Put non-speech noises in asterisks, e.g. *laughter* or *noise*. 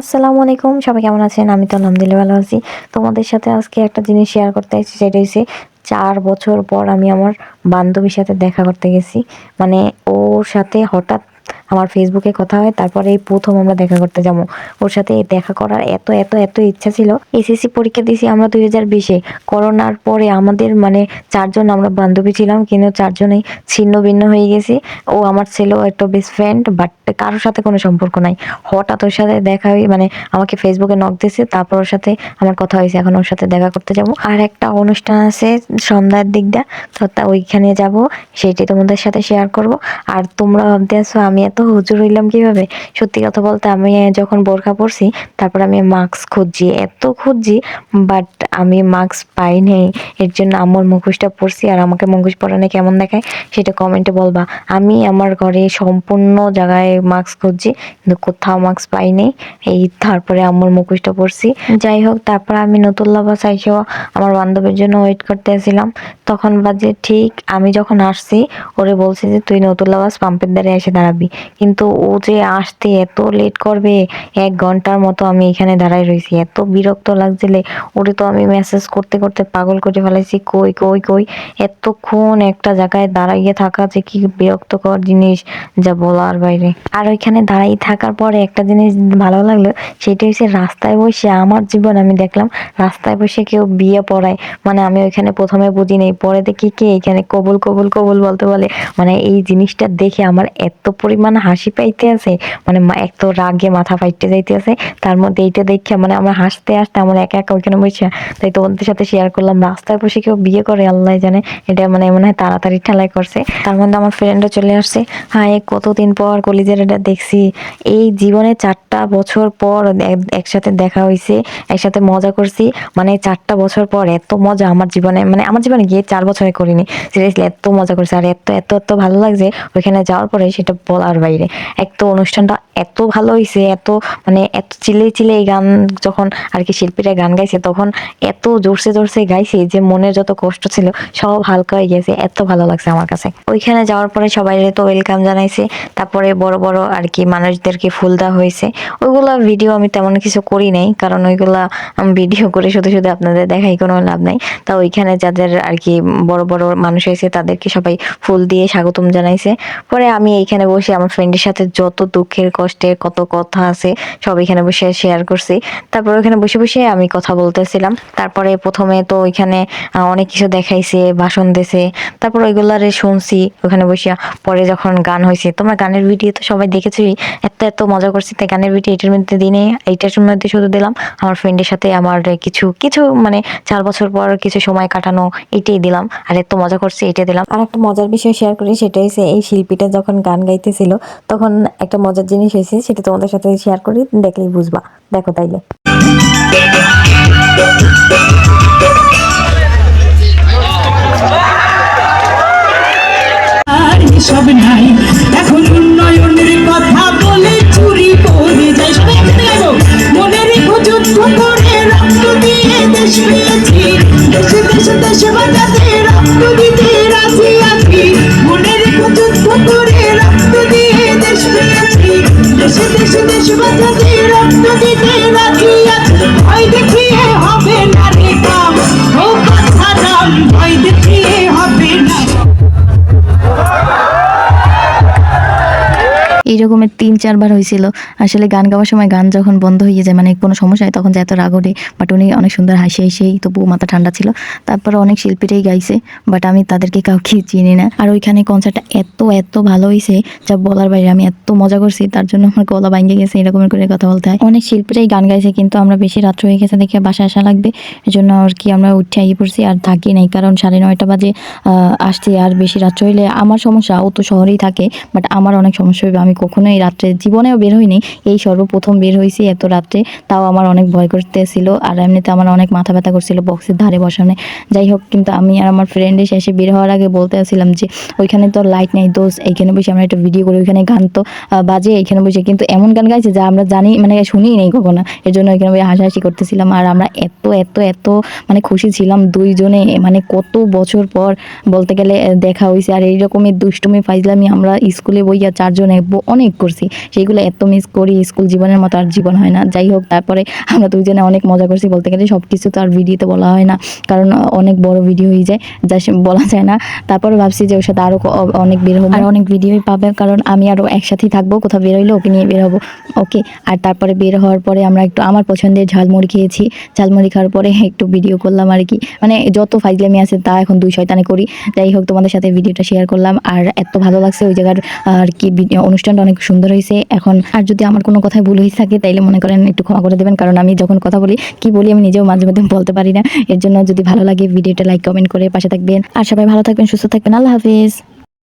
আসসালামু আলাইকুম, সবাই কেমন আছেন? আমি তো আলহামদুলিল্লাহ ভালো আছি। তোমাদের সাথে আজকে একটা জিনিস শেয়ার করতে এসেছি সেটা হচ্ছে চার বছর পর আমি আমার বান্ধবীর সাথে দেখা করতে গেছি। মানে ওর সাথে হঠাৎ আমার ফেসবুকে কথা হয়, তারপরে এই প্রথম আমরা দেখা করতে যাব। ওর সাথে দেখা করার এত এত এত ইচ্ছা ছিল। এসএসসি পরীক্ষা দিয়েছি আমরা দুই হাজার বিশে। করোনার পরে আমাদের মানে চারজন আমরা বান্ধবী ছিলাম, কিন্তু চারজনেই ছিন্ন ভিন্ন হয়ে গেছি। ও আমার ছিল একটা বেস্ট ফ্রেন্ড বাট কারোর সাথে কোনো সম্পর্ক নাই। হঠাৎ ওর সাথে দেখা হয়ে মানে আমাকে ফেসবুকে নক দিয়েছে, তারপর ওর সাথে আমার কথা হয়েছে, এখন ওর সাথে দেখা করতে যাব। আর একটা অনুষ্ঠান আছে সন্ধ্যার দিকটা, তো তা ওইখানে যাব সেটি তোমাদের সাথে শেয়ার করব। আর তোমরা ভাবতে আছো, আমি এত হুজুর হইলাম কীভাবে? সত্যি কথা বলতে আমি যখন বোরখা পরছি, তারপর আমি মাস্ক খুঁজছি। এত খুঁজছি বাট আমি মাস্ক পাই নাই। এর জন্য আমার মুখোশটা পরছি আর আমাকে মুখোশ পরানো কেমন দেখায় সেটা কমেন্টে বলবা। আমি আমার ঘরে সম্পূর্ণ জায়গায় মাস্ক খুঁজছি, কিন্তু কোথাও মাস্ক পাই নাই। এই তারপরে আমার মুখোশটা পরছি। যাই হোক, তারপর আমি নতুন লাবাস আইসেও আমার বান্ধবীর জন্য ওয়েট করতে আসছিলাম। তখন বাজে ঠিক আমি যখন আসছি, ওরে বলছি যে, তুই নতুন লাবাস পাম্পের দ্বারে এসে দাঁড়াবি। কিন্তু ও যে আসতে এত লেট করবে, এক ঘণ্টার মতো আমি এখানে দাঁড়াই রয়েছি এত বিরক্ত লাগছিলে। ওরে তো আমি মেসেজ করতে করতে পাগল করে ফেলাইছি, কই কই কই? এতক্ষণ একটা জায়গায় দাঁড়াইয়ে থাকা যে কি বিরক্তকর জিনিস যা বলার বাইরে। আর ওইখানে দাঁড়াই থাকার পরে একটা জিনিস ভালো লাগল, সেটা হচ্ছে রাস্তায় বসে আমার জীবন আমি দেখলাম, রাস্তায় বসে কেউ বিয়ে পড়ায়। মানে আমি ওইখানে প্রথমে বুঝি নেই, পরে দেখি কে এখানে কবুল কবুল কবুল বলতে বলে। মানে এই জিনিসটা দেখে আমার এত পরিমাণ হাসি পাইতে আছে মানে এক তো রাগে মাথা ফাইটে যাইতে আছে তার মধ্যে এইটা দেখে মানে আমরা হাসতে হাসতে আমার একা একা ওইখানে বসে তাই তোমাদের সাথে শেয়ার করলাম, রাস্তায় বসে কেউ বিয়ে করে, আল্লাহ জানে, এটা মানে মনে হয় তাড়াতাড়ি ঠেলাই করছে। তার মধ্যে আমার ফ্রেন্ডও চলে আসছে হ্যাঁ কতদিন পর কলিজের এটা দেখছি, এই জীবনে চারটা বছর পর একসাথে দেখা হয়েছে একসাথে মজা করছি মানে চারটা বছর পর এত মজা আমার জীবনে মানে আমার জীবনে গিয়ে চার বছরে করিনি সিরিয়াসলি এত মজা করছে, আর এত এত এত ভালো লাগছে, ওইখানে যাওয়ার পরে সেটা বলার বাইরে। এক তো অনুষ্ঠানটা এত ভালো হয়েছে এত মানে এত চিলে চিলে এই গান যখন আর কি শিল্পীরা গান গাইছে, তখন এত জোরসে জোরসে গাইছে যে মনের যত কষ্ট ছিল সব হালকা হয়ে গেছে, এত ভালো লাগছে আমার কাছে। ওইখানে যাওয়ার পরে সবাই তো ওয়েলকাম জানাইছে, তারপরে বড় বড় আর কি মানুষদেরকে ফুল দেওয়া হয়েছে ওইগুলা ভিডিও আমি তেমন কিছু করি নাই, কারণ ওইগুলা ভিডিও করে শুধু শুধু আপনাদের দেখাই, কোনো লাভ নাই। তা ওইখানে যাদের আর কি বড় বড় মানুষ হয়েছে তাদেরকে সবাই ফুল দিয়ে স্বাগতম জানাইছে। পরে আমি এইখানে বসে আমার ফ্রেন্ডের সাথে যত দুঃখের কষ্টের কত কথা আছে, সব এখানে বসে শেয়ার করছি। তারপর ওখানে বসে বসে আমি কথা বলতেছিলাম। তারপরে প্রথমে তো ওইখানে অনেক কিছু দেখাইছে, ভাষণ দিছে। তারপর ওইগুলারে শুনছি, ওখানে বসে পরে যখন গান হয়েছে তোমরা গানের ভিডিও তো সবাই দেখেছোই এত এত মজা করছি। তাই গানের ভিডিও এটার মধ্যে দিনে এইটার মধ্যে শুধু দিলাম। আমার ফ্রেন্ডের সাথে আমার কিছু কিছু মানে চার বছর পর কিছু সময় কাটানো, এটাই দিলাম। আর এত মজা করছি, এটা দিলাম। আর একটা মজার বিষয় শেয়ার করি, সেটা হচ্ছে এই শিল্পীটা যখন গান গাইতেছিল তখন একটা মজার জিনিস হয়েছে, সেটা তোমাদের সাথে শেয়ার করি, দেখলেই বুঝবা। দেখো তাইলে। সব নাই? এখন উন্নয়নের কথা বলে চুরি করে যুদ্ধ করে রক্ত দিয়ে দেশ পেয়েছি। দেশে দেশে দেশ বাঁচাতে দেশে দেশে দেশ বাঁচাতে রক্ত দিতে আছি। ভয় দেখিয়ে এই রকমের তিন, চারবার হয়েছিল। আসলে গান গাওয়ার সময় গান যখন বন্ধ হয়ে যায় মানে কোনো সমস্যা হয় তখন যে এত রাগ ওঠে। বাট উনি অনেক সুন্দর হাসি হাসিই তবু মাথা ঠান্ডা ছিল। তারপরে অনেক শিল্পীরাই গাইছে বাট আমি তাদেরকে কাউকে *laughs* চিনি না। আর ওইখানে কনসার্টটা এত এত ভালো হয়েছে, যা বলার বাইরে আমি এত মজা করছি, তার জন্য আমার গলা ভাঙ্গে গেছে, এরকম করে কথা বলতে হয়। অনেক শিল্পীরাই গান গাইছে, কিন্তু আমরা বেশি রাত্র হয়ে গেছে দেখে বাসায় আসা লাগবে। এজন্য আর কি আমরা উঠে আইয়ে পড়ছি, আর থাকি নাই, কারণ সাড়ে নয়টা বাজে আসছি। আর বেশি রাত্র হইলে আমার সমস্যা, ও তো শহরেই থাকে বাট আমার অনেক সমস্যা হইবে, আমি কখনোই রাত্রে জীবনেও বের হইনি। এই সর্বপ্রথম বের হয়েছি এত রাত্রে। তাও আমার অনেক ভয় করতেছিল আর এমনিতে আমার অনেক মাথা ব্যথা করছিল বক্সের ধারে বসানো। যাই হোক, কিন্তু আমি আর আমার ফ্রেন্ড এসে এসে বের হওয়ার আগে বলতে আসছিলাম যে, ওইখানে তো লাইট নেই দোষ এইখানে বসে আমরা একটা ভিডিও করি, ওইখানে গান তো বাজে, এইখানে বসে। কিন্তু এমন গান গাইছে যা আমরা জানি মানে শুনিই নেই কখনো। এর জন্য ওইখানে বসে হাসাহাসি করতেছিলাম আর আমরা এত এত এত মানে খুশি ছিলাম দুইজনে মানে কত বছর পর বলতে গেলে দেখা হয়েছে আর এইরকমের দুষ্টুমি, ফাইজলামি আমরা স্কুলে বইয়া চারজনে অনেক করছি। সেইগুলো এত মিস করি স্কুল জীবনের মতো আর জীবন হয় না। যাই হোক তারপরে আমরা দুজনে অনেক মজা করছি বলতে গেলে। সব কিছু তো আর ভিডিওতে বলা হয় না। কারণ অনেক বড় ভিডিও হয়ে যায় যা বলা যায় না। তারপরে ভাবছি যে ওর সাথে আরও অনেক বের হব। আর অনেক ভিডিওই পাবে কারণ আমি আরও একসাথেই থাকব। কোথাও বের হইলে ওকে নিয়ে বের হব। ওকে আর তারপরে বের হওয়ার পরে আমরা একটু আমার পছন্দের ঝালমুড়ি খেয়েছি। ঝালমুড়ি খাওয়ার পরে একটু ভিডিও করলাম আর কি। মানে যত ফাইজলামি আছে তা এখন দুই শয়তানে করি। যাই হোক তোমাদের সাথে ভিডিওটা শেয়ার করলাম। আর এত ভালো লাগছে ওই জায়গার আর কি ভিডিও- অনুষ্ঠানটা অনেক সুন্দর হয়েছে। এখন আর যদি আমার কোনো কথায় ভুল হয়ে থাকে, তাইলে মনে করেন একটু ক্ষমা করে দেবেন। কারণ আমি যখন কথা বলি, কি বলি আমি নিজেও মাঝে মধ্যে বলতে পারি না। এর জন্য যদি ভালো লাগে, ভিডিওটা লাইক কমেন্ট করে পাশে থাকবেন। আর সবাই ভালো থাকবেন, সুস্থ থাকবেন। আল্লাহ হাফিজ।